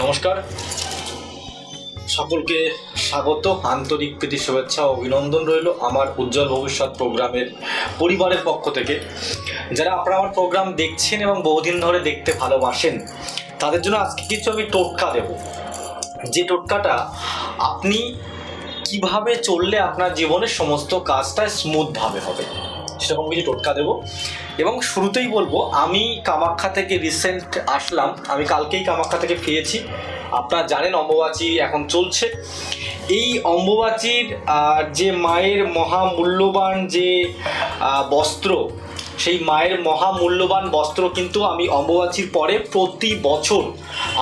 নমস্কার। সকলকে স্বাগত, আন্তরিক প্রীতি, শুভেচ্ছা অভিনন্দন রইল আমার উজ্জ্বল ভবিষ্যৎ প্রোগ্রামের পরিবারের পক্ষ থেকে। যারা আপনারা আমার প্রোগ্রাম দেখছেন এবং বহুদিন ধরে দেখতে ভালোবাসেন, তাদের জন্য আজকে কিছু আমি টোটকা দেব। যে টোটকাটা আপনি কীভাবে চললে আপনার জীবনের সমস্ত কাজটা স্মুথভাবে হবে। সেরকম কিছু টোটকা দেবো। এবং শুরুতেই বলব, আমি কামাখ্যা থেকে রিসেন্ট আসলাম। আমি কালকেই কামাখ্যা থেকে ফিরেছি। আপনারা জানেন অম্বুবাচী এখন চলছে। এই অম্বুবাচীর যে মায়ের মহামূল্যবান যে বস্ত্র, সেই মায়ের মহামূল্যবান বস্ত্র কিন্তু আমি অম্বুবাচীর পরে প্রতি বছর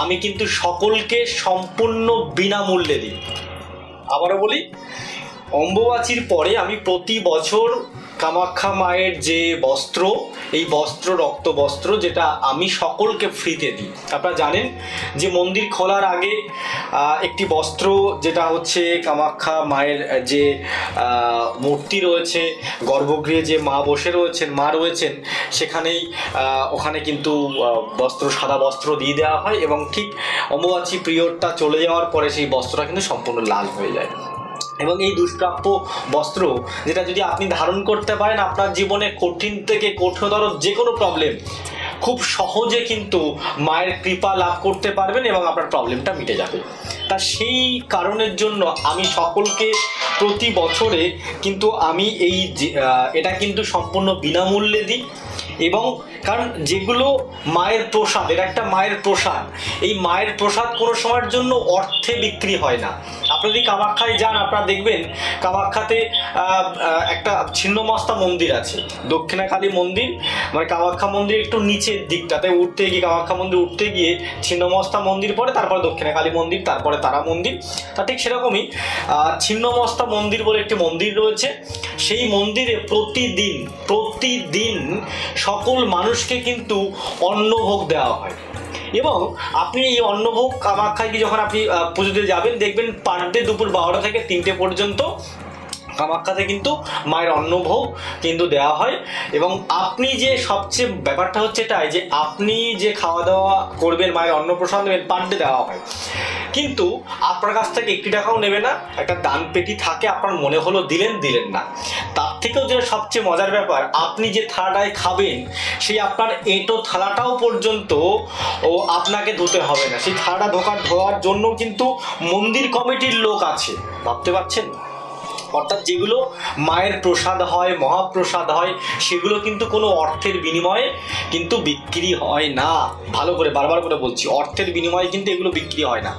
আমি কিন্তু সকলকে সম্পূর্ণ বিনামূল্যে দিই। আবারও বলি, অম্বুবাচীর পরে আমি প্রতি বছর কামাখ্যা মায়ের যে বস্ত্র, এই বস্ত্র রক্ত বস্ত্র যেটা আমি সকলকে ফ্রিতে দিই। আপনারা জানেন যে মন্দির খোলার আগে একটি বস্ত্র যেটা হচ্ছে কামাখ্যা মায়ের যে মূর্তি রয়েছে, গর্ভগৃহে যে মা বসে রয়েছেন, মা রয়েছেন, সেখানেই ওখানে কিন্তু বস্ত্র, সাদা বস্ত্র দিয়ে দেওয়া হয় এবং ঠিক অম্বুবাচী পিরিয়ডটা চলে যাওয়ার পরে সেই বস্ত্রটা কিন্তু সম্পূর্ণ লাল হয়ে যায়। এবং এই দুষ্প্রাপ্য বস্ত্র যেটা যদি আপনি ধারণ করতে পারেন, আপনার জীবনে কঠিন থেকে কঠোরতর যে কোনো প্রবলেম খুব সহজে কিন্তু মায়ের কৃপা লাভ করতে পারবেন এবং আপনার প্রবলেমটা মিটে যাবে। তা সেই কারণের জন্য আমি সকলকে প্রতি বছরে কিন্তু আমি এই এটা কিন্তু সম্পূর্ণ বিনামূল্যে দিই। এবং কারণ যেগুলো মায়ের প্রসাদ এটা একটা মায়ের প্রসাদ। এই মায়ের প্রসাদ কোনো সময়ের জন্য অর্থে বিক্রি হয় না। আপনি যদি কামাখ্যায় যান, আপনারা দেখবেন কামাখ্যাতে একটা ছিন্নমস্তা মন্দির আছে দক্ষিণাকালী মন্দির। মানে কামাখ্যা মন্দির একটু নিচের দিকটাতে, উঠতে গিয়ে কামাখ্যা মন্দির উঠতে গিয়ে ছিন্নমস্তা মন্দির পরে, তারপরে দক্ষিণাকালী মন্দির, তারপরে তারা মন্দির। তা ঠিক সেরকমই ছিন্নমস্তা মন্দির বলে একটি মন্দির রয়েছে। সেই মন্দিরে প্রতিদিন প্রতিদিন সকল মানুষকে কিন্তু অন্নভোগ দেওয়া হয়। এবং আপনি এই অন্নভোগ কামাখ্যায় যখন আপনি পুজো পুজোতে যাবেন, দেখবেন পার ডে দুপুর বারোটা থেকে তিনটে পর্যন্ত কামাখ্যাতে কিন্তু মায়ের অন্নভোগ কিন্তু দেওয়া হয়। এবং আপনি যে সবচেয়ে ব্যাপারটা হচ্ছে এটাই যে আপনি যে খাওয়া দাওয়া করবেন, মায়ের অন্নপ্রসাদ নেবেন পার ডে দেওয়া হয়। কিন্তু আপনার কাছ থেকে একটি টাকাও নেবে না, একটা দান পেটি থাকে, আপনার মনে হলো দিলেন দিলেন না। তার থেকেও যেটা সবচেয়ে মজার ব্যাপার, আপনি যে থালাটায় খাবেন, সেই আপনার এঁটো থালাটাও পর্যন্ত ও আপনাকে ধুতে হবে না। সেই থালাটা ধোকার, ধোয়ার জন্য কিন্তু মন্দির কমিটির লোক আছে। ভাবতে পারছেন? অর্থাৎ যেগুলো মায়ের প্রসাদ হয়, মহাপ্রসাদ হয়, সেগুলো কিন্তু কোনো অর্থের বিনিময়ে কিন্তু বিক্রি হয় না। ভালো করে, বারবার করে বলছি, অর্থের বিনিময়ে কিন্তু এগুলো বিক্রি হয় না।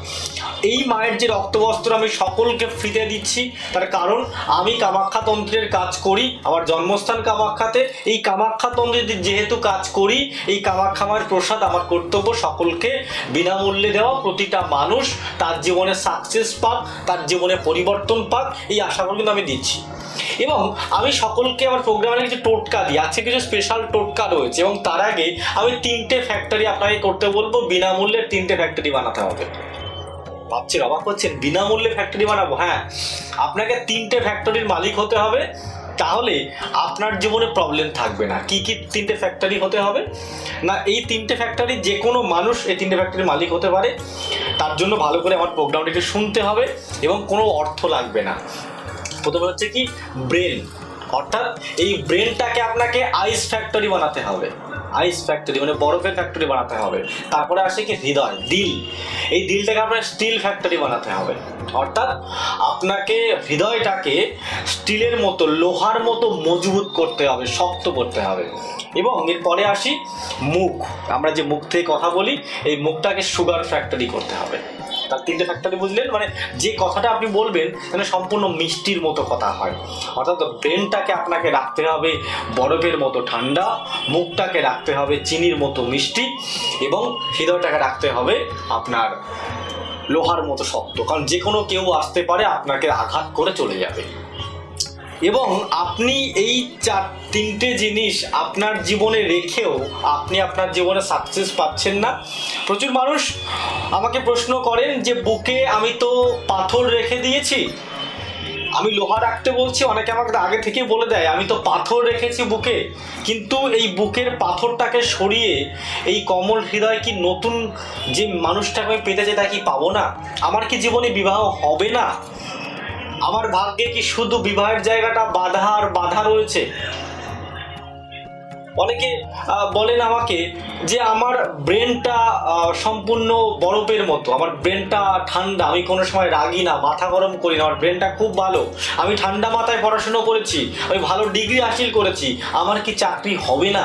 এই মায়ের যে রক্তবস্ত্র আমি সকলকে ফ্রিতে দিচ্ছি, তার কারণ আমি কামাখ্যা তন্ত্রের কাজ করি, আমার জন্মস্থান কামাখ্যাতে। এই কামাখ্যা তন্ত্রের যেহেতু কাজ করি, এই কামাখ্যা মায়ের প্রসাদ আমার কর্তব্য সকলকে। বিনামূল্যে দেওয়া প্রতিটা মানুষ তার জীবনে সাকসেস পাক, তার জীবনে পরিবর্তন পাক, এই আশা করে কিন্তু আমি দিচ্ছি। এবং আমি সকলকে আমার প্রোগ্রামে কিছু টোটকা দিই। আজকে কিছু স্পেশাল টোটকা রয়েছে এবং তার আগে আমি তিনটে ফ্যাক্টরি আপনাকে করতে বলব। বিনামূল্যে তিনটে ফ্যাক্টরি বানাতে হবে। ভাবছেন অবাক হচ্ছেন, বিনামূল্যে ফ্যাক্টরি বানাবো? হ্যাঁ আপনাকে তিনটে ফ্যাক্টরির মালিক হতে হবে। তাহলে আপনার জীবনে প্রবলেম থাকবে না। কি কি তিনটে ফ্যাক্টরি হতে হবে? না, এই তিনটে ফ্যাক্টরি যে কোনো মানুষ এই তিনটে ফ্যাক্টরির মালিক হতে পারে। তার জন্য ভালো করে আমার প্রোগ্রামটা একটু শুনতে হবে এবং কোনো অর্থ লাগবে না। প্রথমে হচ্ছে কি? ব্রেন অর্থাৎ এই ব্রেনটাকে আপনাকে আইস ফ্যাক্টরি বানাতে হবে। আইস ফ্যাক্টরি মানে বরফের ফ্যাক্টরি বানাতে হবে। তারপরে আসে কি? হৃদয়, দিল। এই দিলটাকে আপনার স্টিল ফ্যাক্টরি বানাতে হবে। অর্থাৎ আপনাকে হৃদয়টাকে স্টিলের মতো, লোহার মতো মজবুত করতে হবে, শক্ত করতে হবে। এবং এরপরে আসি মুখ। আমরা যে মুখ থেকে কথা বলি, এই মুখটাকে সুগার ফ্যাক্টরি করতে হবে। তার তিনটে ফ্যাক্টরি বুঝলেন? মানে যে কথাটা আপনি বলবেন মানে সম্পূর্ণ মিষ্টির মতো কথা হয়। অর্থাৎ ব্রেনটাকে আপনাকে রাখতে হবে বরফের মতো ঠান্ডা, মুখটাকে রাখতে হবে চিনির মতো মিষ্টি, এবং হৃদয়টাকে রাখতে হবে আপনার লোহার মতো শক্ত। কারণ যে কোনো কেউ আসতে পারে, আপনাকে আঘাত করে চলে যাবে। এবং আপনি এই চার, তিনটে জিনিস আপনার জীবনে রেখেও আপনি আপনার জীবনে সাকসেস পাচ্ছেন না। প্রচুর মানুষ আমাকে প্রশ্ন করেন যে, বুকে আমি তো পাথর রেখে দিয়েছি। আমি লোহা রাখতে বলছি, অনেকে আমাকে আগে থেকেই বলে দেয়, আমি তো পাথর রেখেছি বুকে। কিন্তু এই বুকের পাথরটাকে সরিয়ে এই কমল হৃদয় কি নতুন যে মানুষটাকে আমি পেতে চাই তা কি পাবো না? আমার কি জীবনে বিবাহ হবে না? আমার ভাগ্যে কি শুধু বিবাহের জায়গাটা বাধা আর বাধা রয়েছে? অনেকে বলেন আমাকে যে আমার ব্রেনটা সম্পূর্ণ বরফের মতো। আমার ব্রেনটা ঠান্ডা, আমি কোনো সময় রাগি না, মাথা গরম করি না, আমার ব্রেনটা খুব ভালো। আমি ঠান্ডা মাথায় পড়াশুনো করেছি, আমি ভালো ডিগ্রি হাসিল করেছি, আমার কি চাকরি হবে না?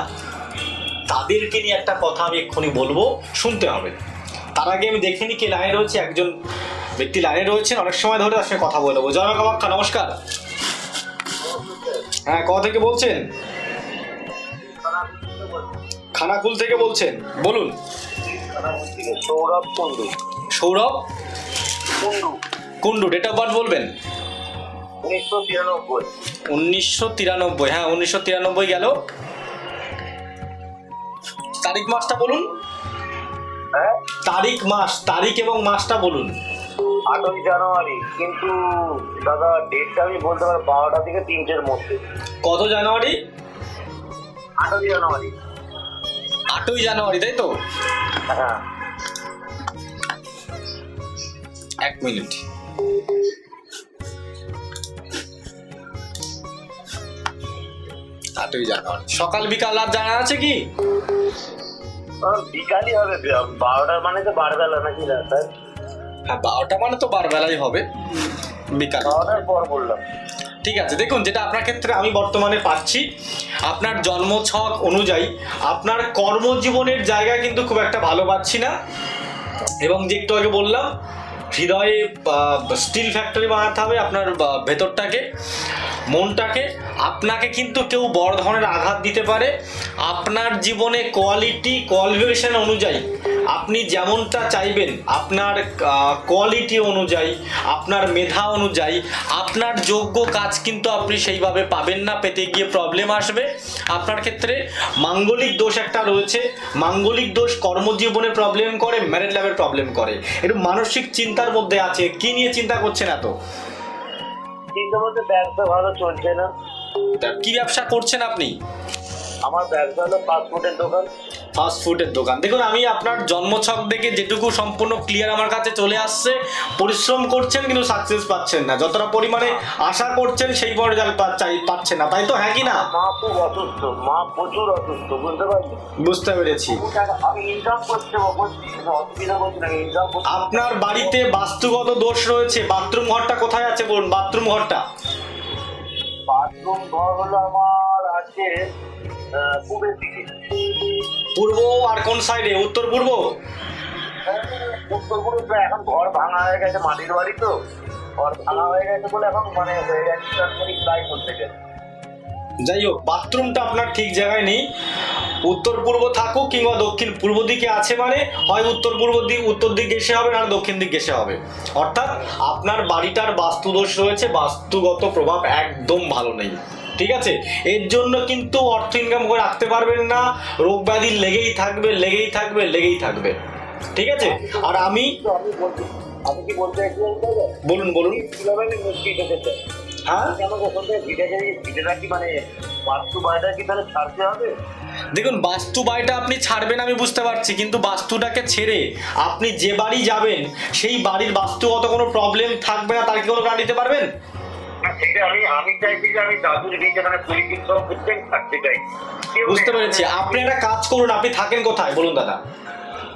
তাদেরকে নিয়ে একটা কথা আমি এক্ষুনি বলব, শুনতে হবে। তার আগে আমি দেখে নি কে লাইনে রয়েছে একজন ব্যক্তি লাইনে রয়েছেন অনেক সময় ধরে তার সঙ্গে কথা বলব জয় মা কামাখ্যা নমস্কার। হ্যাঁ কথা থেকে বলছেন? খানাকুল থেকে বলছেন। বলুন। Sourav Kundu Sourav? Kundu Kundu date of birth বলবেন? উনিশশো তিরানব্বই। উনিশশো তিরানব্বই হ্যাঁ উনিশশো তিরানব্বই গেল। তারিখ মাসটা বলুন। হ্যাঁ? তারিখ মাস তারিখ এবং মাসটা বলুন। আটই জানুয়ারি কিন্তু দাদা ডেটটা আমি বলতে পারি বারোটা থেকে তিনটের মধ্যে। কত জানুয়ারি? আটই জানুয়ারি। আটই জানুয়ারি তাই তো? হ্যাঁ। এক মিনিট। আটই জানুয়ারি। সকাল বিকাল রাত জানা আছে কি? বিকালই হবে বারোটার মানে তো বারবেলা নাকি স্যার হ্যাঁ বারোটা মানে তো বার বেলাই হবে। বিকাল। পর বললাম। ঠিক আছে দেখুন যেটা আপনার ক্ষেত্রে আমি বর্তমানে পাচ্ছি আপনার জন্ম ছক অনুযায়ী আপনার কর্মজীবনের জায়গা কিন্তু খুব একটা ভালো পাচ্ছি না। এবং যে একটু আগে বললাম হৃদয়ে স্টিল ফ্যাক্টরি বানাতে হবে আপনার ভেতরটাকে, মনটাকে। আপনাকে কিন্তু কেউ বড় ধরনের আঘাত দিতে পারে। আপনার জীবনে কোয়ালিটি কোয়ালিফিকেশন অনুযায়ী আপনি যেমনটা চাইবেন, আপনার কোয়ালিটি অনুযায়ী, আপনার মেধা অনুযায়ী, আপনার যোগ্য কাজ কিন্তু আপনি সেইভাবে পাবেন না, পেতে গিয়ে প্রবলেম আসবে। আপনার ক্ষেত্রে মাঙ্গলিক দোষ একটা রয়েছে। মাঙ্গলিক দোষ কর্মজীবনে প্রবলেম করে ম্যারেড লাইফের প্রবলেম করে। একটু মানসিক চিন্তার মধ্যে আছে কি নিয়ে চিন্তা করছেন এত? চিন্তা মধ্যে ব্যবসা ভালো চলছে না। কি ব্যবসা করছেন আপনি? আমার ব্যবসা হলো ফাস্টফুডের দোকান। ফাস্ট ফুডের দোকান। দেখুন আমি আপনার জন্মছক দেখে যেটুকু সম্পূর্ণ ক্লিয়ার আমার কাছে চলে আসছে। পরিশ্রম করছেন কিন্তু সাকসেস পাচ্ছেন না। যতটা পরিমাণে আশা করছেন সেই পা- চাই- পাচ্ছেন না। তাই তো হ্যাঁ কি না? মা খুব অসুস্থ। মা প্রচুর অসুস্থ বুঝতে পারছি বুঝতে পেরেছি। আমি আপনার বাড়িতে বাস্তুগত দোষ রয়েছে। বাথরুম ঘরটা কোথায় আছে বলুন? বাথরুম ঘরটা। বাথরুম ঘর হলো আমার আহ, পূবের দিকে পূর্ব আর কোন সাইডে উত্তর পূর্ব? উত্তরপুরে তো এখন ঘর ভাঙা হয়ে গেছে মাটির বাড়ি তো। ঘর ভাঙা হয়ে গেছে বলে এখন মানে হয়ে গেছে প্রায় করতে গেছে। যাই হোক বাথরুমটা আপনার ঠিক জায়গায় নেই। উত্তর পূর্ব থাকুক কিংবা দক্ষিণ পূর্ব দিকে আছে মানে হয় উত্তর পূর্ব দিক উত্তর দিক এসে হবে না দক্ষিণ দিক এসে হবে। অর্থাৎ আপনার বাড়িটার বাস্তুদোষ রয়েছে বাস্তুগত প্রভাব একদম ভালো নেই। ঠিক আছে? এর জন্য কিন্তু অর্থ ইনকাম করে রাখতে পারবেন না। রোগ ব্যাধি লেগেই থাকবে লেগেই থাকবে লেগেই থাকবে। ঠিক আছে? আর আমি কি বলতে? বলুন বলুন। হ্যাঁ? মানে বাস্তু কি তাহলে ছাড়তে হবে? দেখুন বাস্তু বাড়িটা আপনি ছাড়বেন আমি বুঝতে পারছি কিন্তু বাস্তুটাকে ছেড়ে আপনি যে বাড়ি যাবেন সেই বাড়ির বাস্তুগত কোনো প্রবলেম থাকবে না তার কি কোনো প্রাণ দিতে পারবেন? সেটা আমি আমি চাইছি যে আমি দাদুর ভিটে পরিচিত সব করতে থাকতে চাই। বুঝতে পেরেছি। আপনি একটা কাজ করুন আপনি থাকেন কোথায়? বলুন দাদা।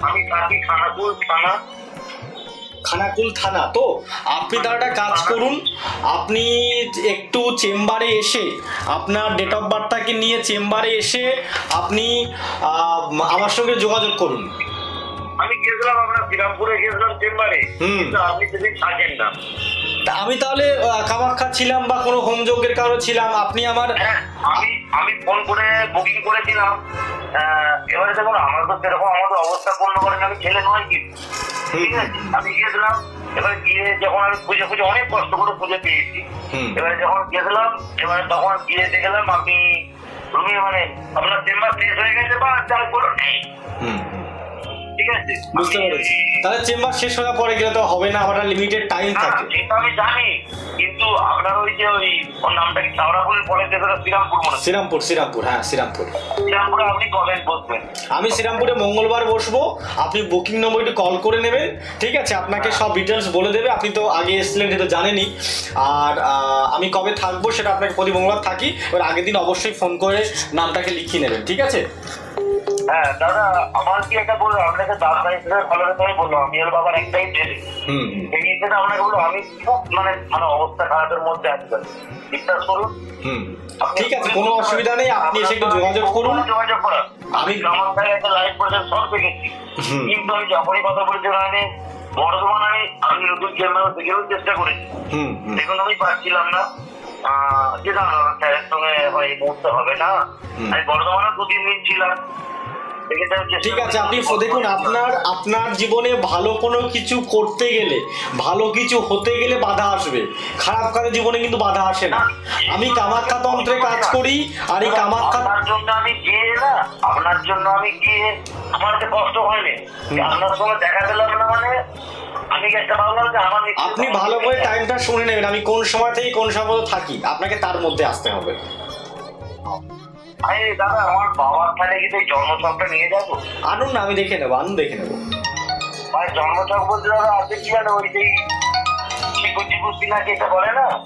আমি থাকি খানাপুর থানা। খানাকুল থানা। তো আপনি তার একটা কাজ করুন। আপনি একটু চেম্বারে এসে আপনার ডেট অফ বার্থটাকে নিয়ে চেম্বারে এসে আপনি আহ, আমার সঙ্গে যোগাযোগ করুন। আমি গেছিলাম আপনার শ্রীরামপুরে গেছিলাম চেম্বারে কিন্তু আপনি সেদিন থাকেন না। আমি তাহলে কামাখ্যা ছিলাম বা কোনো হোমযজ্ঞের কারও ছিলাম আপনি আমার হ্যাঁ আমি আমি ফোন করে বুকিং করেছিলাম। এবারে দেখুন আমার তো সেরকম আমাদের অবস্থা পূর্ণ করেন আমি ছেলে নয় কি? ঠিক আছে আমি গিয়েছিলাম এবারে গিয়ে যখন আমি খুঁজে খুঁজে অনেক কষ্ট করে খুঁজে পেয়েছি। এবারে যখন গেছিলাম এবারে তখন গিয়ে দেখলাম আপনি তুমি মানে আপনার চেম্বার শেষ হয়ে গেছে বা চাল করে নেই হুম। ঠিক আছে? বুঝতে আমি- পেরেছি। তাহলে চেম্বার শেষ হওয়ার পরে গেলে তো হবে না আমার লিমিটেড টাইম থাকে। সেটা আমি জানি কিন্তু আপনার ওই যে ওই ওর নামটা কি? যেটা শ্রীরামপুর মনে শ্রীরামপুর শ্রীরামপুর হ্যাঁ শ্রীরামপুর। শ্রীরামপুরে আপনি কবে বসবেন। আমি শ্রীরামপুরে মঙ্গলবার বসবো আপনি বুকিং নম্বরটি কল করে নেবেন ঠিক আছে? আপনাকে সব ডিটেলস বলে দেবে আপনি তো আগে এসেছিলেন যেহেতু জানেনই। আর আমি কবে থাকব সেটা আপনাকে প্রতি মঙ্গলবার থাকি এবার আগের দিন অবশ্যই ফোন করে নামটাকে লিখিয়ে নেবেন ঠিক আছে? হ্যাঁ দাদা আমার কি একটা বলব আপনাকে দাদা হিসেবে ভালো কথা আমি আমি ওর বাবার একটাই ছেলে। হুম। হুম, হিসেবে আপনাকে বলব আমি খুব মানে মানে অবস্থা খারাপের মধ্যে আছি বিশ্বাস করুন। ঠিক আছে কোনো অসুবিধা নেই আপনি এসে একটু যোগাযোগ করুন। যোগাযোগ আমি আমি- আমার ভাই একটা লাইভ পর্যন্ত সব দেখেছি। কিন্তু আমি যখনই কথা বলেছি আমি বর্ধমান আমি আমি নতুন থেকেও চেষ্টা করেছি। দেখুন আমি পারছিলাম না। আহ, যে না না, স্যারের সঙ্গে এই মুহূর্তে হবে না। আমি বর্ধমানে দু তিন দিন ছিলাম। ঠিক আছে আপনি দেখুন আপনার আপনার জীবনে ভালো কোনো কিছু করতে গেলে ভালো কিছু হতে গেলে বাধা আসবে। খারাপ কাজের জীবনে কিন্তু বাধা আসে না। আমি কামাখ্যা তন্ত্রে কাজ করি আর এই কামাখ্যা জন্য আমি গিয়ে না আপনার জন্য আমি গিয়ে আমার কষ্ট হয়নি আপনার সঙ্গে দেখা পেলাম না মানে আপনি ভালো করে টাইমটা শুনে নেবেন আমি কোন সময় থেকে কোন সময় থাকি। আপনাকে তার মধ্যে আসতে হবে। আরে দাদা আমার বাবার তাহলে কি জন্মছকটা নিয়ে যাব? আনুন না আমি দেখে নেব আনুন দেখে নেব। ভাই জন্মছক বলতে দাদা আছে কি জানো ওই সেই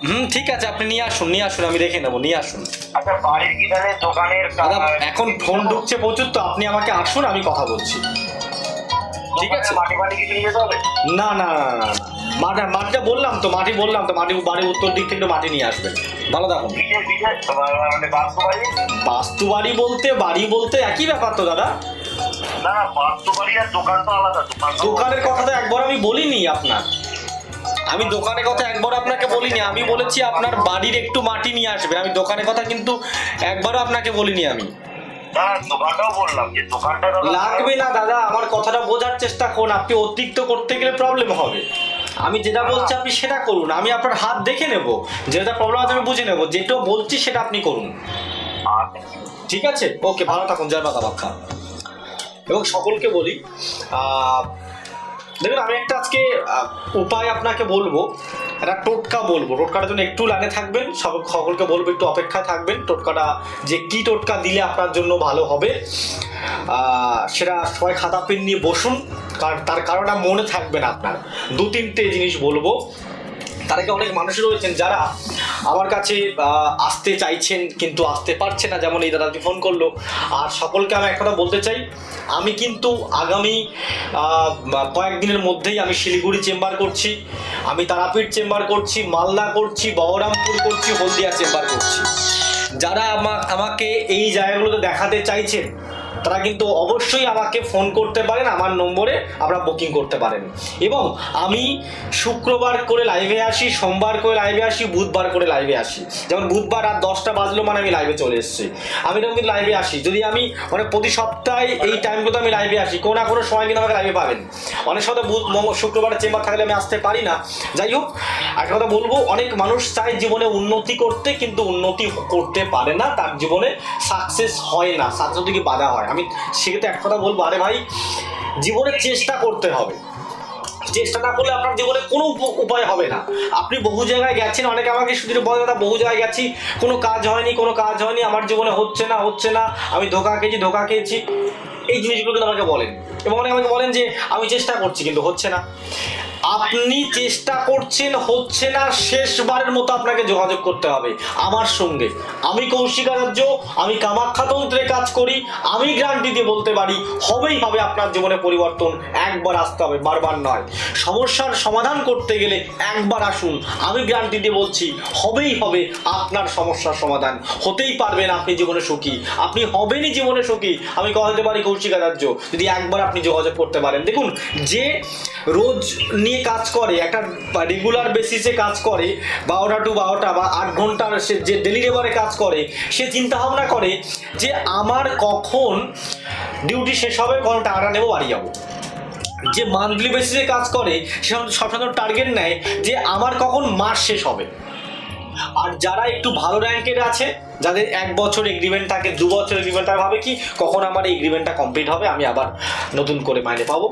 হুম ঠিক আছে আপনি নিয়ে আসুন নিয়ে আসুন আমি দেখে নেব নিয়ে আসুন। আচ্ছা বাড়ির কি তাহলে দোকানের এখন ফোন ঢুকছে প্রচুর তো আপনি আমাকে আসুন আমি কথা বলছি। ঠিক আছে। মাটি মাটি কিছু নিয়ে যেতে হবে? না না না না। না। মাটি মাটিটা বললাম তো মাটি বললাম তো মাটি বাড়ির উত্তর দিক থেকে মাটি নিয়ে আসবেন। ভালো থাকুন। বাস্তু বাড়ি বলতে বাড়ি বলতে একই ব্যাপার তো, দাদা। দোকানের কথা তো একবার আমি বলিনি আপনার। আমি দোকানের কথা একবার আপনাকে বলিনি, আমি বলেছি আপনার বাড়ির একটু মাটি নিয়ে আসবে আমি দোকানের কথা কিন্তু একবারও আপনাকে বলিনি আমি। লাগবে না, দাদা, আমার কথাটা বোঝার চেষ্টা করুন, আপনি অতিরিক্ত করতে গেলে প্রবলেম হবে। আমি যেটা বলছি আপনি সেটা করুন, আমি আপনার হাত দেখে নেব, যেটা প্রবলেম আছে আমি বুঝে নেব, যেটা বলছি সেটা আপনি করুন। ঠিক আছে? ওকে ভালো থাকুন, জয় মাতা বাক্ষা এবং সকলকে বলি দেখুন, আমি একটা আজকে উপায় আপনাকে বলব, একটা টোটকা বলব। টোটকাটার জন্য একটু লাইনে থাকবেন, সব সকলকে বলব, একটু অপেক্ষায় থাকবেন। টোটকাটা যে কি টোটকা দিলে আপনার জন্য ভালো হবে সেটা সবাই খাতা পেন নিয়ে বসুন। তার কারণটা মনে থাকবে না আপনার। দু তিনটে জিনিস বলব। তার আগে অনেক মানুষ রয়েছেন যারা আমার কাছে আসতে চাইছেন কিন্তু আসতে পারছে না, যেমন এই দাদাটি ফোন করল। আর সকলকে আমি এক কথা বলতে চাই, আমি কিন্তু আগামী কয়েকদিনের মধ্যেই আমি শিলিগুড়ি চেম্বার করছি, আমি তারাপীঠ চেম্বার করছি, মালদা করছি, বহরামপুর করছি, হলদিয়া চেম্বার করছি। যারা আমা- আমাকে এই জায়গাগুলোতে দেখাতে চাইছেন তারা কিন্তু অবশ্যই আমাকে ফোন করতে পারেন, আমার নম্বরে আপনারা বুকিং করতে পারেন। এবং আমি শুক্রবার করে লাইভে আসি, সোমবার করে লাইভে আসি, বুধবার করে লাইভে আসি। যেমন বুধবার রাত দশটা বাজলো মানে আমি লাইভে চলে এসেছি। আমি তখন কিন্তু লাইভে আসি। যদি আমি মানে প্রতি সপ্তাহে এই টাইমগুলো আমি লাইভে আসি। কোনো না কোনো সময় কিন্তু আমাকে লাইভে পাবেন। অনেক সময় বুধ শুক্রবারে চেম্বার থাকলে আমি আসতে পারি না। যাই হোক, একটা কথা বলব, অনেক মানুষ চায় জীবনে উন্নতি করতে, কিন্তু উন্নতি করতে পারে না, তার জীবনে সাকসেস হয় না। সাকসেস থেকে বাধা হয়? আমি সেক্ষেত্রে এক কথা বলব, আরে ভাই, জীবনে চেষ্টা করতে হবে। চেষ্টা না করলে আপনার জীবনে কোনো উপ- উপায় হবে না। আপনি বহু জায়গায় গেছেন, অনেকে আমাকে শুধু বলে, দাদা, বহু জায়গায় গেছি, কোনো কাজ হয়নি, কোনো কাজ হয়নি, আমার জীবনে হচ্ছে না হচ্ছে না, আমি ধোকা খেয়েছি ধোকা খেয়েছি। এই জিনিসগুলো কিন্তু আমাকে বলেন। এবং অনেকে আমাকে বলেন যে, আমি চেষ্টা করছি, কিন্তু হচ্ছে না। আপনি চেষ্টা করছেন, হচ্ছে না, শেষবারের মতো আপনাকে যোগাযোগ করতে হবে। আমার সঙ্গে। আমি কৌশিকাচার্য আমি কামাখ্যা কামাখ্যাতন্ত্রে কাজ করি, আমি গ্রান্টি দিয়ে বলতে পারি, হবেই হবে আপনার জীবনে পরিবর্তন। একবার আসতে হবে, বারবার নয়। সমস্যার সমাধান করতে গেলে একবার আসুন। আমি গ্যারান্টি দিয়ে বলছি, হবেই হবে আপনার সমস্যার সমাধান। হতেই পারবেন আপনি জীবনে সুখী। আপনি হবেনই জীবনে সুখী। আমি কথা পারি কৌশিকাচার্য যদি একবার আপনি যোগাযোগ করতে পারেন। দেখুন, যে রোজ নিয়ে কাজ করে, একটা রেগুলার বেসিসে কাজ করে, বারোটা টু বারোটা বা আট ঘণ্টার সে যে ডেলি লেবারে কাজ করে, সে চিন্তা ভাবনা করে যে আমার কখন ডিউটি শেষ হবে, কখন টাকাটা নেব, বাড়ি যাব। যে মান্থলি বেসিসে কাজ করে, সে সবসময় টার্গেট নেয় যে আমার কখন মাস শেষ হবে। আর যারা একটু ভালো র্যাঙ্কের আছে, যাদের এক বছর এগ্রিমেন্ট থাকে, দু বছর এগ্রিমেন্ট থাকে, ভাবে কি কখন আমার এই এগ্রিমেন্টটা কমপ্লিট হবে, আমি আবার নতুন করে মাইনে পাবো।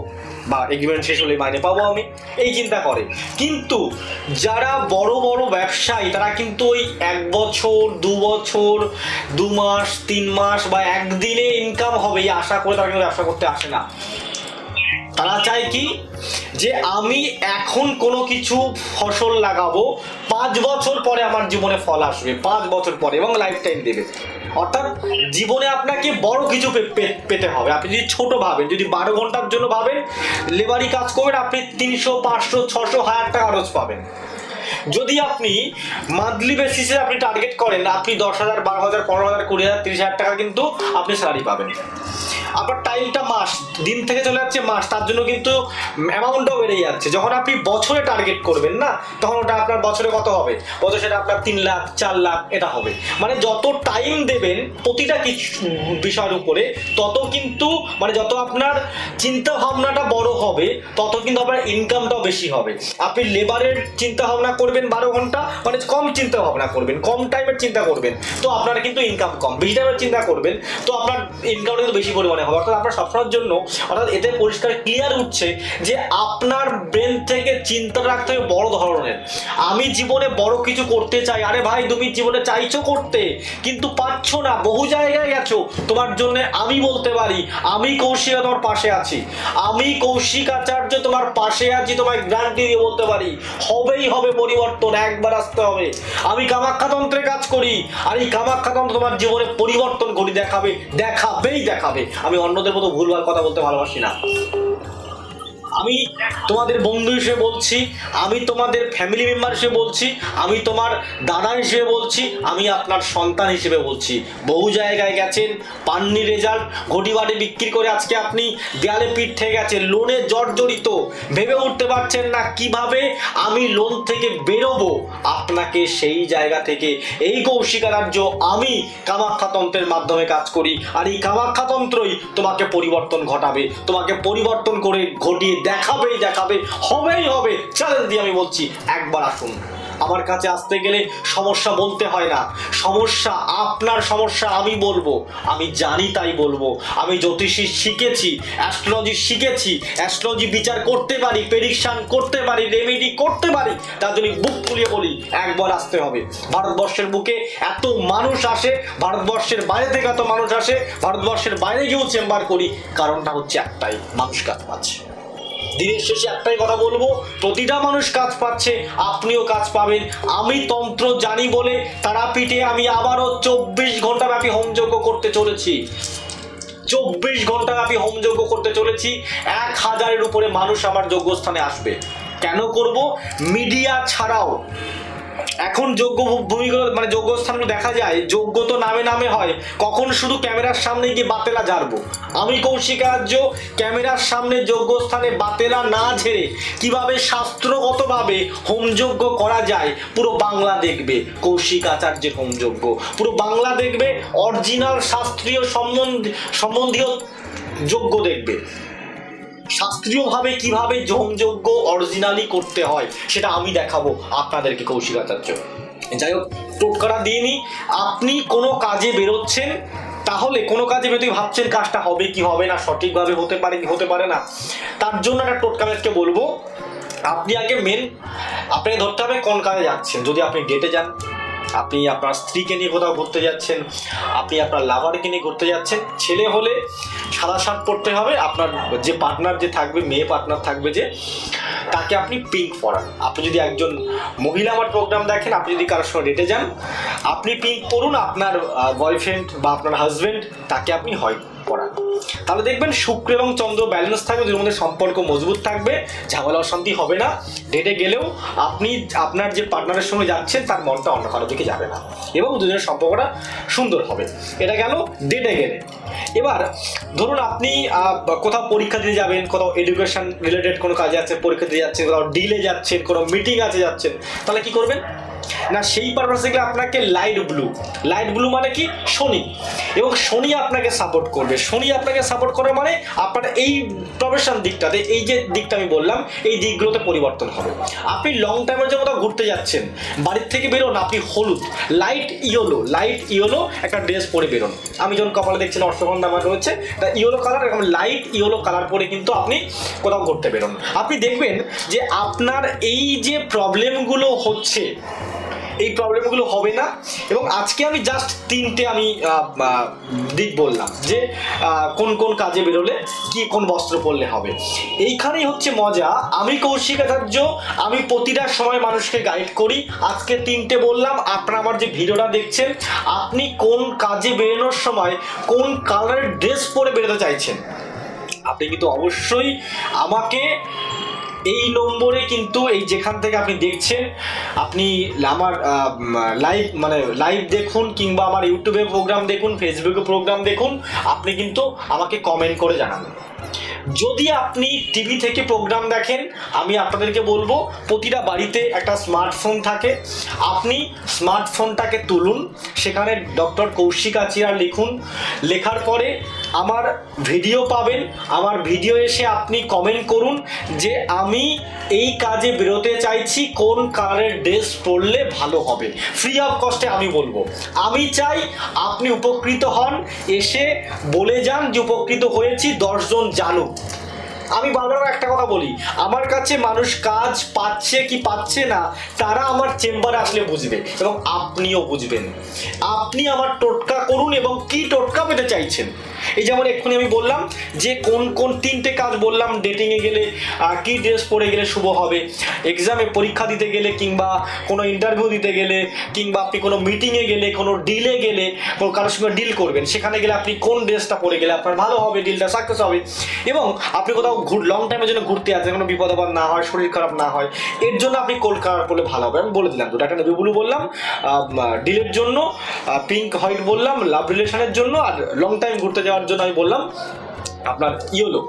বা এগ্রিমেন্ট শেষ হলে মাইনে পাবো আমি। এই চিন্তা করে। কিন্তু যারা বড় বড় ব্যবসায়ী, তারা কিন্তু ওই এক বছর, দু বছর, দু মাস, তিন মাস বা একদিনে ইনকাম হবে, এই আশা করে তারা কিন্তু ব্যবসা করতে আসে না। তারা চায় কি? যে আমি এখন কোনো কিছু ফসল লাগাবো, পাঁচ বছর পরে আমার জীবনে ফল আসবে, পাঁচ বছর পরে এবং লাইফ টাইম দেবে। অর্থাৎ জীবনে আপনাকে বড় কিছু পেতে হবে। আপনি যদি ছোট ভাবেন, যদি বারো ঘণ্টার জন্য ভাবেন, লেবারি কাজ করবেন, আপনি তিনশো, পাঁচশো, ছশো, হাজার টাকা খরচ পাবেন। যদি আপনি মান্থলি বেসিসে আপনি টার্গেট করেন, আপনি দশ হাজার, বারো হাজার, পনেরো হাজার, কুড়ি হাজার, তিরিশ হাজার টাকা কিন্তু আপনি স্যালারি পাবেন। আপনার টাইমটা মাস, দিন থেকে চলে যাচ্ছে মাস, তার জন্য কিন্তু অ্যামাউন্টটাও বেড়ে যাচ্ছে। যখন আপনি বছরে টার্গেট করবেন না, তখন ওটা আপনার বছরে কত হবে? বছরে সেটা আপনার তিন লাখ, চার লাখ, এটা হবে। মানে যত টাইম দেবেন প্রতিটা কিছু, বিষয়ের উপরে, তত কিন্তু মানে যত আপনার চিন্তা ভাবনাটা বড় হবে, তত কিন্তু আপনার ইনকামটাও বেশি হবে। আপনি লেবারের চিন্তা ভাবনা করবেন বারো ঘণ্টা মানে কম চিন্তা ভাবনা করবেন, কম টাইমের চিন্তা করবেন, তো আপনার কিন্তু ইনকাম কম। বেশি টাইমের চিন্তা করবেন, তো আপনার ইনকামটা কিন্তু বেশি পরিমাণে অর্থাৎ আপনার সবসময়ের জন্য, অর্থাৎ এতে পরিষ্কার ক্লিয়ার উঠছে যে আপনার ব্রেন থেকে চিন্তা রাখতে হবে বড় ধরনের। আমি জীবনে বড় কিছু করতে চাই, আরে ভাই তুমি জীবনে চাইছো করতে, কিন্তু পাচ্ছ না, বহু জায়গায় গেছো। তোমার জন্য আমি বলতে পারি, আমি কৌশিক তোমার পাশে আছি। আমি কৌশিক আচার্য তোমার পাশে আছি, তোমায় গ্যারান্টি দিয়ে বলতে পারি। হবেই হবে পরিবর্তন, একবার আসতে হবে। আমি কামাখ্যাতন্ত্রে কাজ করি, আর এই কামাখ্যাতন্ত্র তোমার জীবনে পরিবর্তন করি দেখাবে, দেখাবেই দেখাবে। আমি অন্যদের মতো ভুলভাল কথা বলতে ভালোবাসি না। আমি তোমাদের বন্ধু হিসেবে বলছি, আমি তোমাদের ফ্যামিলি মেম্বার হিসেবে বলছি, আমি তোমার দাদা হিসেবে বলছি, আমি আপনার সন্তান হিসেবে বলছি। বহু জায়গায় গেছেন, পাননি রেজাল্ট ঘটি বাড়ি বিক্রি করে আজকে আপনি দেয়ালে পিঠ থেকে গেছেন লোনে জর্জরিত। ভেবে উঠতে পারছেন না কীভাবে আমি লোন থেকে বেরোবো? আপনাকে সেই জায়গা থেকে এই কৌশিকারার্য আমি কামাখ্যাতন্ত্রের মাধ্যমে কাজ করি। আর এই কামাখ্যাতন্ত্রই তোমাকে পরিবর্তন ঘটাবে, তোমাকে পরিবর্তন করে ঘটিয়ে দেখাবেই দেখাবে হবেই হবে চ্যালেঞ্জ দিয়ে আমি বলছি, একবার আসুন। আমার কাছে আসতে গেলে সমস্যা বলতে হয় না। সমস্যা আপনার সমস্যা, আমি বলব। আমি জানি তাই বলব। আমি জ্যোতিষী শিখেছি, অ্যাস্ট্রোলজি শিখেছি, অ্যাস্ট্রোলজি বিচার করতে পারি, প্রেডিকশন করতে পারি, রেমেডি করতে পারি, তার জন্য বুক খুলিয়ে বলি, একবার আসতে হবে। ভারতবর্ষের বুকে এত মানুষ আসে, ভারতবর্ষের বাইরে থেকে এত মানুষ আসে, ভারতবর্ষের বাইরে গিয়েও চেম্বার করি, কারণটা হচ্ছে একটাই, মানুষ কাজ পাচ্ছে। দিনের শেষে একটাই কথা বলব, প্রতিটা মানুষ কাজ পাচ্ছে, আপনিও কাজ পাবেন। আমি তন্ত্র জানি বলে তারাপীঠে আমি আবারও চব্বিশ ঘণ্টা ব্যাপী হোমযজ্ঞ করতে চলেছি। চব্বিশ ঘণ্টা ব্যাপী হোমযজ্ঞ করতে চলেছি, এক হাজারের উপরে মানুষ আমার যজ্ঞস্থানে আসবে। কেন করব? মিডিয়া ছাড়াও। এখন যোগ্য ভূমিগুলো মানে যোগ্যস্থানগুলো দেখা যায়, যোগ্য তো নামে নামে হয়। কখন শুধু ক্যামেরার সামনে গিয়ে বাতেলা ঝাড়বো? আমি কৌশিক আর্য ক্যামেরার সামনে যোগ্যস্থানে বাতেলা না ঝেড়ে কীভাবে শাস্ত্রগতভাবে হোমযজ্ঞ করা যায়, পুরো বাংলা দেখবে। কৌশিক আচার্যের হোমযজ্ঞ। পুরো বাংলা দেখবে, অরিজিনাল শাস্ত্রীয় সম্বন্ধ সম্বন্ধীয় যোগ্য দেখবে। শাস্ত্রীয়ভাবে কীভাবে হোমযজ্ঞ অরিজিনালি করতে হয়, সেটা আমি দেখাবো আপনাদেরকে কৌশিক আচার্য যাই হোক টোটকাটা দিয়ে নিই। আপনি কোনো কাজে বেরোচ্ছেন, তাহলে কোনো কাজে বেরোতে ভাবছেন কাজটা হবে কি হবে না, সঠিকভাবে হতে পারে কি, হতে পারে না, তার জন্য একটা টোটকা আজকে বলব। আপনি আগে মেন আপনাকে ধরতে হবে কোন কাজে যাচ্ছেন। যদি আপনি ডেটে যান আপনি আপনার স্ত্রীকে নিয়ে কোথাও ঘুরতে যাচ্ছেন, আপনি আপনার লাভারকে নিয়ে ঘুরতে যাচ্ছেন, ছেলে হলে সাদা শার্ট পরতে হবে, আপনার যে পার্টনার যে থাকবে, মেয়ে পার্টনার থাকবে যে, তাকে আপনি পিঙ্ক পরান। আপনি যদি একজন মহিলা আমার প্রোগ্রাম দেখেন, আপনি যদি কারোর সঙ্গে ডেটে যান, আপনি পিঙ্ক পরুন, আপনার বয়ফ্রেন্ড বা আপনার হাজব্যান্ড তাকে আপনি হোয়াইট পরান তাহলে দেখবেন শুক্র এবং চন্দ্র ব্যালেন্স থাকবে, দুটোর মধ্যে সম্পর্ক মজবুত থাকবে, ঝামেলা অশান্তি হবে না। ডেটে গেলেও আপনি আপনার যে পার্টনারের সঙ্গে যাচ্ছেন, তার মনটা অন্য কারোর দিকে যাবে না। এবং দুজনের সম্পর্কটা সুন্দর হবে। এটা গেল ডেটে গেলে। এবার ধরুন আপনি কোথাও পরীক্ষা দিতে যাবেন, কোথাও এডুকেশন রিলেটেড কোনো কাজে আছে পরীক্ষা দিতে যাচ্ছেন, কোথাও ডিলে যাচ্ছেন, কোনো মিটিং আছে যাচ্ছেন, তাহলে কি করবেন? না, সেই পারপাসে গেলে আপনাকে লাইট ব্লু লাইট ব্লু মানে কি? শনি। এবং শনি আপনাকে সাপোর্ট করবে। শনি আপনাকে সাপোর্ট করে মানে আপনার এই প্রফেশন দিকটাতে, এই যে দিকটা আমি বললাম, এই দিকগুলোতে পরিবর্তন হবে। আপনি লং টাইমের জন্য কোথাও ঘুরতে যাচ্ছেন, বাড়ির থেকে বেরোন, আপনি হলুদ লাইট ইয়েলো লাইট ইয়েলো একটা ড্রেস পরে বেরোন। আমি যখন কপালে দেখছেন অষ্টগন্ধা আমার রয়েছে, তা ইয়েলো কালার এরকম লাইট ইয়েলো কালার পরে কিন্তু আপনি কোথাও ঘুরতে বেরোন। আপনি দেখবেন যে আপনার এই যে প্রবলেমগুলো হচ্ছে এই প্রবলেমগুলো হবে না। এবং আজকে আমি জাস্ট তিনটে আমি দিক বললাম যে কোন কোন কাজে বেরোলে কি কোন বস্ত্র পরলে হবে। এইখানেই হচ্ছে মজা। আমি কৌশিক আচার্য, আমি প্রতিটা সময় মানুষকে গাইড করি। আজকে তিনটে বললাম, আপনারা আমার যে ভিডিওটা দেখছেন, আপনি কোন কাজে বেরোনোর সময় কোন কালারের ড্রেস পরে বেরোতে চাইছেন? আপনি কিন্তু অবশ্যই আমাকে এই নম্বরে কিন্তু এই যেখান থেকে আপনি দেখছেন, আপনি আমার লাইভ মানে লাইভ দেখুন কিংবা আমার ইউটিউবে প্রোগ্রাম দেখুন ফেসবুকে প্রোগ্রাম দেখুন, আপনি কিন্তু আমাকে কমেন্ট করে জানাবেন যদি আপনি টিভি থেকে প্রোগ্রাম দেখেন, আমি আপনাদেরকে বলব, প্রতিটা বাড়িতে একটা স্মার্টফোন থাকে। আপনি স্মার্টফোনটাকে তুলুন, সেখানে ডক্টর কৌশিক আচিরা লিখুন। লেখার পরে আমার ভিডিও পাবেন, আমার ভিডিও এসে আপনি কমেন্ট করুন যে আমি এই কাজে বেরোতে চাইছি, কোন কালারের ড্রেস পরলে ভালো হবে। ফ্রি অফ কস্টে আমি বলব। আমি চাই আপনি উপকৃত হন, এসে বলে যান যে উপকৃত হয়েছি দশজন জানুক। আমি বারবার একটা কথা বলি, আমার কাছে মানুষ কাজ পাচ্ছে কি পাচ্ছে না, তারা আমার চেম্বারে আসলে বুঝবে এবং আপনিও বুঝবেন। আপনি আমার টোটকা করুন এবং কি টোটকা পেতে চাইছেন? এই যেমন এক্ষুনি আমি বললাম যে কোন কোন তিনটে কাজ বললাম ডেটিংয়ে গেলে কি ড্রেস পরে গেলে শুভ হবে এক্সামে পরীক্ষা দিতে গেলে কিংবা কোনো ইন্টারভিউ দিতে গেলে, কিংবা আপনি কোনো মিটিংয়ে গেলে, কোনো ডিলে গেলে, কোনো কারোর সঙ্গে ডিল করবেন, সেখানে গেলে আপনি কোন ড্রেসটা পরে গেলে আপনার ভালো হবে ডিলটা সাকসেস হবে। এবং আপনি কোথাও ঘুর লং টাইমের জন্য ঘুরতে আসছেন কোনো বিপদ আপদ না হয়, শরীর খারাপ না হয়, এর জন্য আপনি কোল কালার করলে ভালো হবে। আমি বলে দিলাম দুটো, একটা নেভি ব্লু বললাম ডিলের জন্য পিঙ্ক হোয়াইট বললাম লাভ রিলেশনের জন্য, আর লং টাইম ঘুরতে যাওয়ার জন্য আমি বললাম আপনার ইয়েলো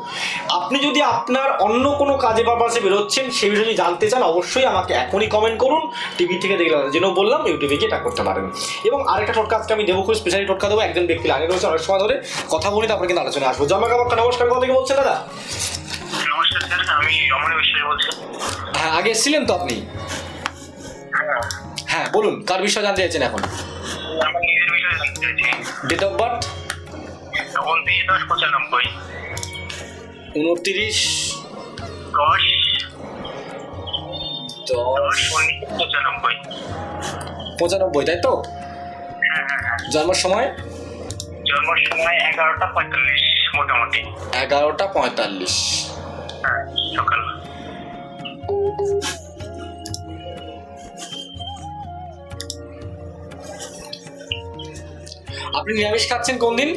আপনি যদি আপনার অন্য কোনো কাজে পারপাসে বেরোচ্ছেন সেই বিষয়ে জানতে চান অবশ্যই আমাকে এখনই কমেন্ট করুন টিভি থেকে দেখলে যেন বললাম ইউটিউবে গিয়ে এটা করতে পারেন। এবং আরেকটা টোটকা আজকে আমি দেবো খুব স্পেশালি টোটকা দেবো একজন ব্যক্তি লাইনে রয়েছে অনেক সময় ধরে কথা বলি তারপরে কিন্তু আলোচনায় আসব। জমা কাবাক্কা নমস্কার কথা থেকে বলছেন দাদা? নমস্কার স্যার আমি বিশ্বাস বলছি। হ্যাঁ আগে এসেছিলেন তো আপনি? হ্যাঁ। হ্যাঁ বলুন কার বিষয়ে জানতে চাইছেন এখন? ডেট অফ বার্থ উনত্রিশ দশ পঁচানব্বই। উনত্রিশ। দশ। পঁচানব্বই। পঁচানব্বই তাই তো? হ্যাঁ হ্যাঁ হ্যাঁ। জন্মের সময়? জন্মের সময় এগারোটা পঁয়তাল্লিশ মোটামুটি। এগারোটা পঁয়তাল্লিশ। হ্যাঁ সকাল। আপনি নিরামিষ খাচ্ছেন কোন দিন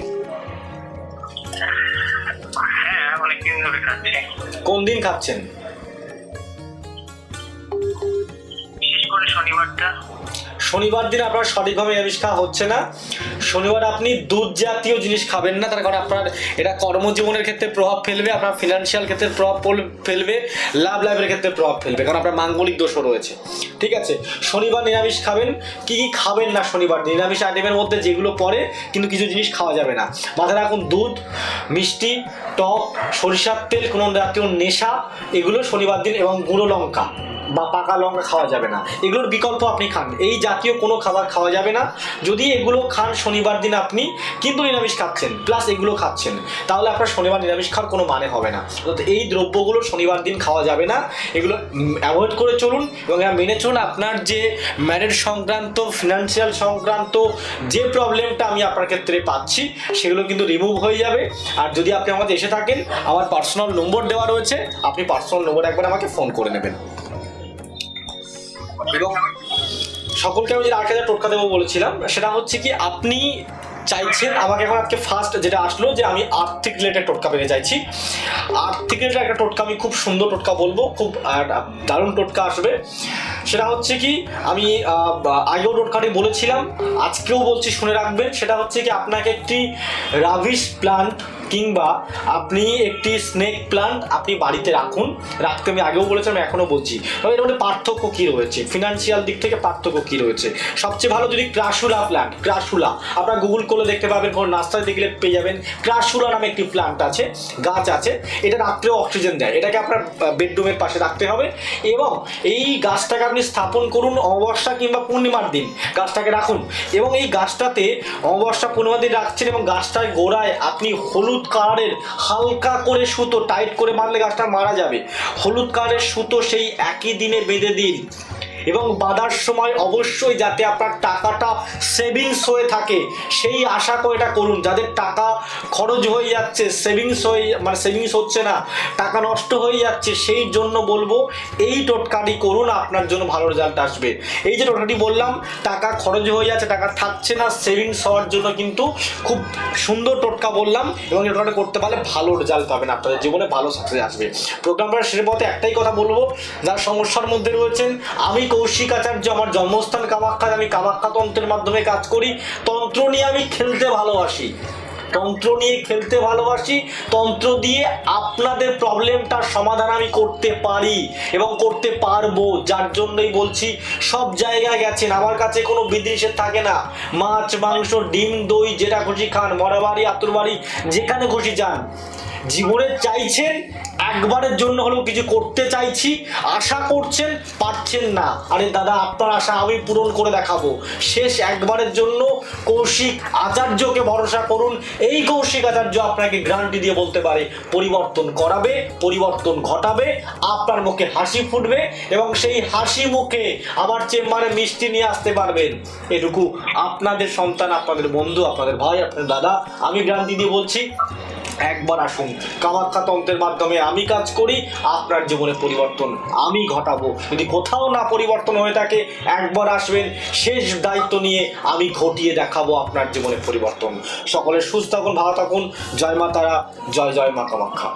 কোন দিন খাচ্ছেন? বিশেষ করে শনিবারটা। শনিবার দিন আপনার সঠিকভাবে নিরামিষ খাওয়া হচ্ছে না। শনিবার আপনি দুধ জাতীয় জিনিস খাবেন না, তার কারণ আপনার এটা কর্মজীবনের ক্ষেত্রে প্রভাব ফেলবে, আপনার ফিনান্সিয়াল ক্ষেত্রে প্রভাব ফেলবে লাভ লাইফের ক্ষেত্রে প্রভাব ফেলবে, কারণ আপনার মাঙ্গলিক দোষও রয়েছে। ঠিক আছে? শনিবার নিরামিষ খাবেন, কি কি খাবেন না শনিবার? নিরামিষ আইটেমের মধ্যে যেগুলো পড়ে, কিন্তু কিছু জিনিস খাওয়া যাবে না। মাথায় রাখুন, দুধ, মিষ্টি, টক, সরিষার তেল, কোনো জাতীয় নেশা, এগুলো শনিবার দিন, এবং গুঁড়ো লঙ্কা বা পাকা লঙ্কা খাওয়া যাবে না। এগুলোর বিকল্প আপনি খান। এই জাতীয় কোনো খাবার খাওয়া যাবে না। যদি এগুলো খান শনিবার দিন আপনি কিন্তু নিরামিষ খাচ্ছেন প্লাস এগুলো খাচ্ছেন। তাহলে আপনার শনিবার নিরামিষ খাওয়ার কোনো মানে হবে না। অর্থাৎ এই দ্রব্যগুলো শনিবার দিন খাওয়া যাবে না। এগুলো অ্যাভয়েড করে চলুন এবং মেনে চলুন আপনার যে ম্যারেজ সংক্রান্ত ফিনান্সিয়াল সংক্রান্ত যে প্রবলেমটা আমি আপনার ক্ষেত্রে পাচ্ছি, সেগুলো কিন্তু রিমুভ হয়ে যাবে। আর যদি আপনি আমাদের এসে থাকেন, আমার পার্সোনাল নম্বর দেওয়া রয়েছে, আপনি পার্সোনাল নম্বর একবার আমাকে ফোন করে নেবেন। এবং সকলকে আমি যেটা আট হাজার টোটকা দেবো বলেছিলাম, সেটা হচ্ছে কি আপনি চাইছেন আমাকে এখন আজকে ফার্স্ট যেটা আসলো যে আমি আর্থিক রিলেটেড টোটকা পেতে চাইছি। আর্থিক রিলেটেড একটা টোটকা আমি খুব সুন্দর টোটকা বলব, খুব দারুণ টোটকা আসবে। সেটা হচ্ছে কি আমি আগেও টোটকাটি বলেছিলাম, আজকেও বলছি শুনে রাখবেন। সেটা হচ্ছে কি আপনাকে একটি রাভিশ প্লান্ট কিংবা আপনি একটি স্নেক প্লান্ট আপনি বাড়িতে রাখুন। রাখতে আমি আগেও বলেছিলাম এখনও বলছি। তবে এর মধ্যে পার্থক্য কী রয়েছে? ফিনান্সিয়াল দিক থেকে পার্থক্য কী রয়েছে? সবচেয়ে ভালো যদি ক্রাসুলা প্লান্ট ক্রাসুলা আপনারা গুগল করলে দেখতে পাবেন, কোনো নার্সারি দেখলে পেয়ে যাবেন। ক্রাসুলা নামে একটি প্লান্ট আছে, গাছ আছে। এটা রাত্রেও অক্সিজেন দেয়। এটাকে আপনার বেডরুমের পাশে রাখতে হবে। এবং এই গাছটাকে আপনি স্থাপন করুন অমাবস্যা কিংবা পূর্ণিমার দিন। গাছটাকে রাখুন। এবং এই গাছটাতে অমাবস্যা, পূর্ণিমার দিন রাখছেন এবং গাছটার গোড়ায় আপনি হলুদ কালারের হালকা করে সুতো, টাইট করে বাঁধলে গাছটা মারা যাবে। হলুদ কালারের সুতো সেই একই দিনে বেঁধে দিন। এবং বাঁধার সময় অবশ্যই যাতে আপনার টাকাটা সেভিংস হয়ে থাকে, সেই আশা করে এটা করুন। যাদের টাকা খরচ হয়ে যাচ্ছে, সেভিংস হয়ে মানে সেভিংস হচ্ছে না, টাকা নষ্ট হয়ে যাচ্ছে, সেই জন্য বলব এই টোটকাটি করুন, আপনার জন্য ভালো রেজাল্ট আসবে। এই যে টোটকাটি বললাম, টাকা খরচ হয়ে যাচ্ছে, টাকা থাকছে না, সেভিংস হওয়ার জন্য কিন্তু খুব সুন্দর টোটকা বললাম এবং টোটকাটা করতে পারলে ভালো রেজাল্ট পাবেন, আপনাদের জীবনে ভালো সাকসেস আসবে। প্রোগ্রামটা শেষের পথে একটাই কথা বলব, যারা সমস্যার মধ্যে রয়েছেন, আমি কৌশিক আচার্য আমার জন্মস্থান কামাখ্যায় আমি কামাখ্যা তন্ত্রের মাধ্যমে কাজ করি। তন্ত্র নিয়ে আমি খেলতে ভালোবাসি। তন্ত্র নিয়ে খেলতে ভালোবাসি, তন্ত্র দিয়ে আপনাদের প্রবলেমটার সমাধান আমি করতে পারি এবং করতে পারব। যার জন্যই বলছি, সব জায়গায় গেছেন, আমার কাছে কোনো বিদেশের থাকে না। মাছ, মাংস, ডিম, দই, যেটা খুশি খান, মরাবাড়ি, আতুরবাড়ি, যেখানে খুশি যান। জীবনে চাইছেন একবারের জন্য হলেও কিছু করতে চাইছি, আশা করছেন, পারছেন না। আরে দাদা, আপনার আশা আমি পূরণ করে দেখাবো। শেষ একবারের জন্য কৌশিক আচার্যকে ভরসা করুন। এই কৌশিক আচার্য আপনাকে গ্যারান্টি দিয়ে বলতে পারে, পরিবর্তন করাবে, পরিবর্তন ঘটাবে, আপনার মুখে হাসি ফুটবে এবং সেই হাসি মুখে আমার চেম্বারে মিষ্টি নিয়ে আসতে পারবেন। এটুকু আপনাদের সন্তান, আপনাদের বন্ধু, আপনাদের ভাই, আপনাদের দাদা, আমি গ্যারান্টি দিয়ে বলছি একবার আসুন। কামাখ্যা তন্ত্রের মাধ্যমে আমি কাজ করি, আপনার জীবনে পরিবর্তন আমি ঘটাবো। যদি কোথাও না পরিবর্তন হয়ে থাকে, একবার আসবেন, শেষ দায়িত্ব নিয়ে আমি ঘটিয়ে দেখাবো আপনার জীবনে পরিবর্তন। সকলে সুস্থ থাকুন, ভালো থাকুন। জয় মা তারা, জয় জয় মা কামাখ্যা।